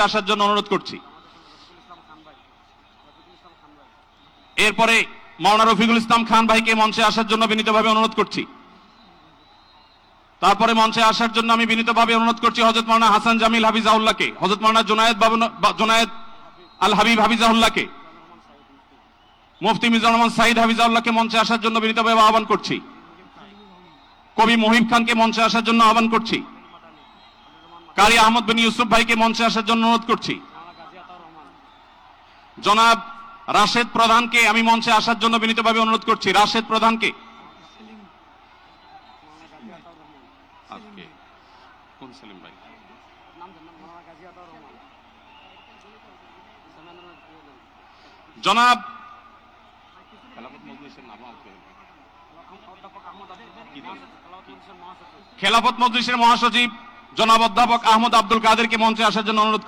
মঞ্চে আসার জন্য অনুরোধ করছি। এরপরে মাওলানা রফিকুল ইসলাম খান ভাইকে মঞ্চে আসার জন্য বিনীতভাবে অনুরোধ করছি। তারপরে মঞ্চে আসার জন্য আমি বিনীতভাবে অনুরোধ করছি হজরত মাওলানা হাসান জামিল হাফিজাউল্লাহকে হজরত মাওলানা জুনায়েদ বাবু জুনায়েদ আল হাবিব হাফিজাউল্লাহকে মুফতি মিজানুর রহমান সাইদ হাফিজাউল্লাহকে মঞ্চে আসার জন্য বিনীতভাবে আহ্বান করছি। কবি মহিব খানকে মঞ্চে আসার জন্য আহ্বান করছি। কারি আহমদ বিন ইউসুফ ভাইকে মঞ্চে আসার জন্য অনুরোধ করছি। জনাব রাশেদ প্রধানকে আমি মঞ্চে আসার জন্য বিনীতভাবে অনুরোধ করছি। রাশেদ প্রধানকে। ভাই? জনাব। খেলাফত মজলিসের মহাসচিব জনাব অধ্যাপক আহমদ আব্দুল কাদেরকে মঞ্চে আসার জন্য অনুরোধ